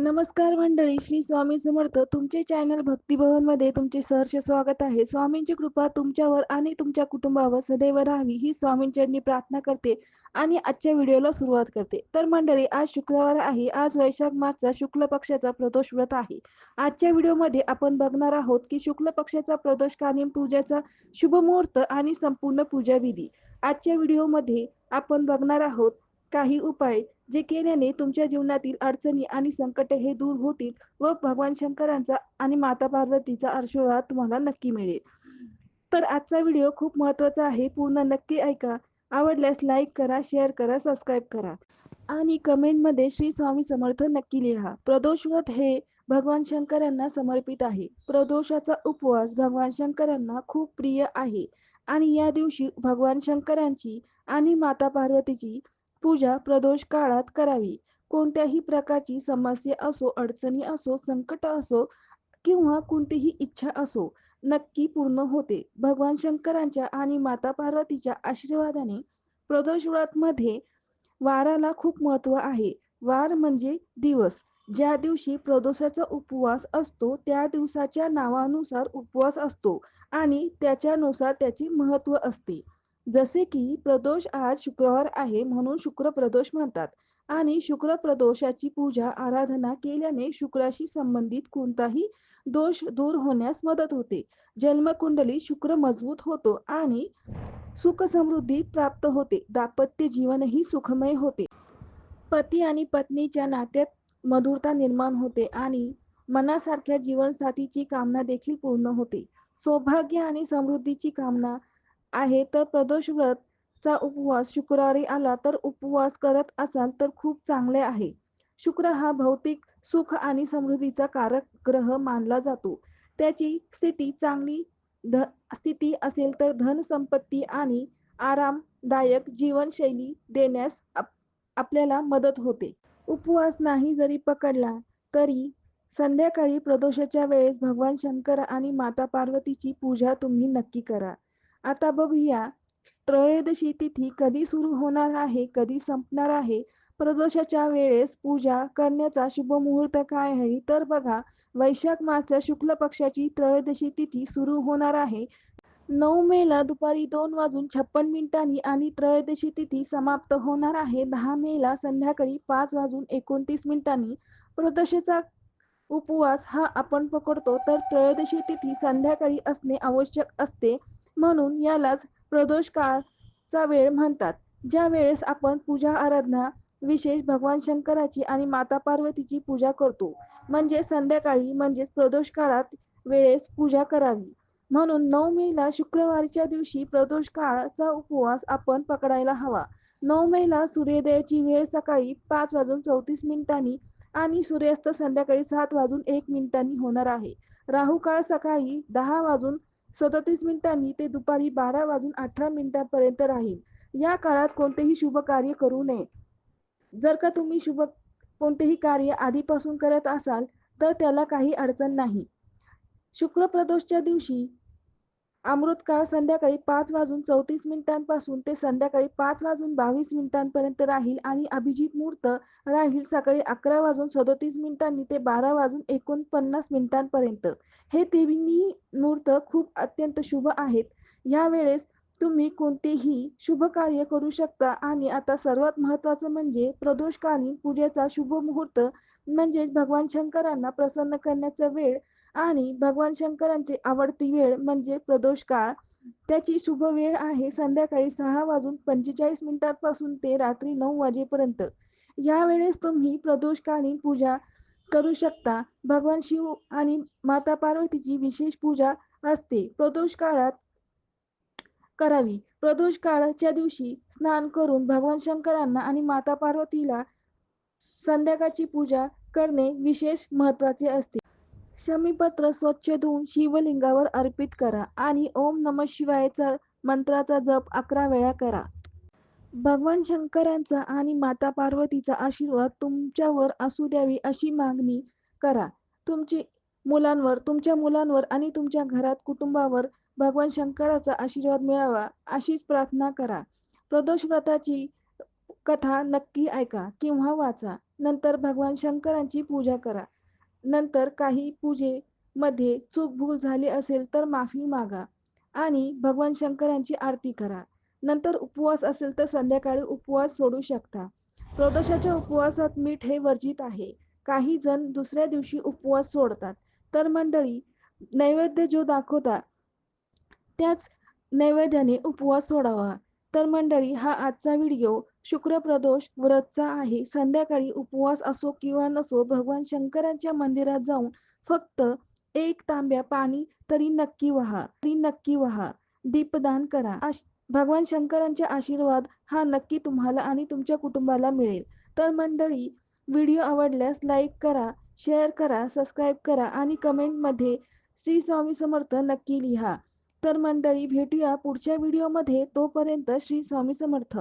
नमस्कार मंडळी श्री स्वामी समर्थ. तुमचे चॅनल भक्तिभवनमध्ये तुमचे सहर्ष स्वागत आहे. स्वामींची कृपा तुमच्यावर आणि तुमच्या कुटुंबावर सदैव राहावी ही स्वामींचरणी प्रार्थना करते आणि आजच्या व्हिडिओला सुरुवात करते. तर मंडळी आज शुक्रवार आहे. आज वैशाख मासचा शुक्ल पक्षाचा प्रदोष व्रत आहे. आजच्या व्हिडिओमध्ये आपण बघणार आहोत की शुक्ल पक्षाचा प्रदोष कालीन पूजेचा शुभ मुहूर्त आणि संपूर्ण पूजा विधी. आजच्या व्हिडिओमध्ये आपण बघणार आहोत काही उपाय जे केल्याने तुमच्या जीवनातील अडचणी आणि संकट हे दूर होतील व भगवान शंकरांचा आणि माता पार्वतीचा आशीर्वाद तुम्हाला नक्की मिळेल. तर आजचा व्हिडिओ खूप महत्त्वाचा आहे. पूर्ण नक्की ऐका. आवडल्यास लाईक करा शेअर करा सबस्क्राईब करा. आणि कमेंटमध्ये श्री स्वामी समर्थ नक्की लिहा. प्रदोषवत हे भगवान शंकरांना समर्पित आहे. प्रदोषाचा उपवास भगवान शंकरांना खूप प्रिय आहे. आणि या दिवशी भगवान शंकरांची आणि माता पार्वतीची पूजा प्रदोष काळात करावी. कोणत्याही प्रकारची समस्या असो अडचणी असो संकट असो किंवा कोणतीही इच्छा असो नक्की पूर्ण होते. भगवान शंकरांच्या आणि माता पार्वतीच्या आशीर्वादाने प्रदोषमध्ये वाराला खूप महत्त्व आहे. वार म्हणजे दिवस. ज्या दिवशी प्रदोषाचा उपवास असतो त्या दिवसाच्या नावानुसार उपवास असतो आणि त्याच्यानुसार त्याचे महत्त्व असते. जसे की प्रदोष आज शुक्रवार आहे म्हणून शुक्र प्रदोष म्हणतात. आणि शुक्र प्रदोषाची पूजा आराधना केल्याने शुक्राशी संबंधित कोणताही दोष दूर होण्यास मदत होते. जन्मकुंडली शुक्र मजबूत होतो आणि सुख समृद्धी प्राप्त होते. दाम्पत्य जीवनही सुखमय होते. पती आणि पत्नीच्या नात्यात मधुरता निर्माण होते आणि मनासारख्या जीवनसाथीची कामना देखील पूर्ण होते. सौभाग्य आणि समृद्धीची कामना आहे तर प्रदोष व्रत चा उपवास शुक्रवारी आला तर उपवास करत असाल तर खूप चांगले आहे. शुक्र हा भौतिक सुख आणि समृद्धीचा कारक ग्रह मानला जातो. त्याची स्थिती चांगली स्थिती असेल तर धन संपत्ती आणि आरामदायक जीवनशैली देण्यास आप आपल्याला मदत होते. उपवास नाही जरी पकडला तरी संध्याकाळी प्रदोषाच्या वेळेस भगवान शंकर आणि माता पार्वतीची पूजा तुम्ही नक्की करा. आता बघूया. त्रयोदशी तिथी कधी सुरू होणार आहे कधी संपणार आहे? प्रदोषाच्या वेळेस पूजा करण्याचा शुभ मुहूर्त काय आहे? तर बघा वैशाख मासच्या शुक्ल पक्षाची त्रयोदशी तिथी सुरू होणार आहे. नऊ मे ला दुपारी दोन वाजून छप्पन मिनिटांनी आणि त्रयोदशी तिथी समाप्त होणार आहे. दहा मे ला संध्याकाळी पाच वाजून एकोणतीस मिनिटांनी. प्रदोषाचा उपवास हा आपण पकडतो तर त्रयोदशी तिथी संध्याकाळी असणे आवश्यक असते. म्हणून यालाच प्रदोष काळचा वेळ म्हणतात. ज्या वेळेस आपण पूजा आराधना विशेष भगवान शंकराची आणि माता पार्वतीची पूजा करतो म्हणजे संध्याकाळी म्हणजेच प्रदोष काळात वेळेस पूजा करावी. म्हणून नऊ मेला शुक्रवारच्या दिवशी प्रदोष काळाचा उपवास आपण पकडायला हवा. नऊ मेला सूर्योदयाची वेळ सकाळी पाच वाजून चौतीस मिनिटांनी आणि सूर्यास्त संध्याकाळी सात वाजून एक मिनिटांनी होणार आहे. राहू काळ सकाळी दहा वाजून सदतीस मिनिटांनी ते दुपारी बारा वाजून अठरा मिनिटांपर्यंत राहील. या काळात कोणतेही शुभ कार्य करू नये. जर का तुम्ही शुभ कोणतेही कार्य आधीपासून करत असाल तर त्याला काही अडचण नाही. शुक्र प्रदोषच्या दिवशी अमृतकाळ संध्याकाळी पाच वाजून चौतीस मिनिटांपासून ते संध्याकाळी पाच वाजून बावीस मिनिटांपर्यंत राहील आणि अभिजित मुहूर्त राहील सकाळी अकरा वाजून सदोतीस मिनिटांनी ते बारा वाजून एकोणपन्नास मिनिटांपर्यंत. हे तिन्ही मुहूर्त खूप अत्यंत शुभ आहेत. या वेळेस तुम्ही कोणतेही शुभ कार्य करू शकता आणि आता सर्वात महत्वाचं म्हणजे प्रदोषकालीन पूजेचा शुभ मुहूर्त म्हणजेच भगवान शंकरांना प्रसन्न करण्याचा वेळ आणि भगवान शंकरांची आवडती वेळ म्हणजे प्रदोष काळ. त्याची शुभ वेळ आहे संध्याकाळी सहा वाजून पंचेचाळीस मिनिटांपासून ते रात्री नऊ वाजेपर्यंत. या वेळेस तुम्ही प्रदोषकालीन पूजा करू शकता. भगवान शिव आणि माता पार्वतीची विशेष पूजा असते. प्रदोष काळात करावी. प्रदोष काळाच्या दिवशी स्नान करून भगवान शंकरांना आणि माता पार्वतीला संध्याकाळची पूजा करणे विशेष महत्त्वाचे असते. शमीपत्र स्वच्छ धुवून शिवलिंगावर अर्पित करा आणि ओम नम शिवायचा मंत्राचा जप अकरा वेळा करा. भगवान शंकरांचा आणि माता पार्वतीचा आशीर्वाद तुमच्यावर असू द्यावी अशी मागणी करा. तुमची मुलांवर तुमच्या मुलांवर आणि तुमच्या घरात कुटुंबावर भगवान शंकराचा आशीर्वाद मिळावा अशीच प्रार्थना करा. प्रदोष व्रताची कथा नक्की ऐका किंवा वाचा. नंतर भगवान शंकरांची पूजा करा. नंतर काही पूजेमध्ये चूक भूल झाली असेल तर माफी मागा आणि भगवान शंकरांची आरती करा. नंतर उपवास असेल तर संध्याकाळी उपवास सोडू शकता. प्रदोषाच्या उपवासात मीठ हे वर्जित आहे. काही जण दुसऱ्या दिवशी उपवास सोडतात. तर मंडळी नैवेद्य जो दाखवता त्याच नैवेद्याने उपवास सोडावा. तर मंडळी हा आजचा व्हिडिओ शुक्र प्रदोष व्रतचा आहे. संध्याकाळी उपवास असो किंवा नसो भगवान शंकरांच्या मंदिरात जाऊन फक्त एक तांब्या पाणी तरी नक्की व्हा तरी नक्की व्हा. दीपदान करा. भगवान शंकरांचे आशीर्वाद हा नक्की तुम्हाला आणि तुमच्या कुटुंबाला मिळेल. तर मंडळी व्हिडिओ आवडल्यास लाईक करा शेअर करा सबस्क्राईब करा आणि कमेंटमध्ये श्री स्वामी समर्थ नक्की लिहा. तर मंडळी भेटूया पुढच्या व्हिडिओमध्ये. तोपर्यंत श्री स्वामी समर्थ.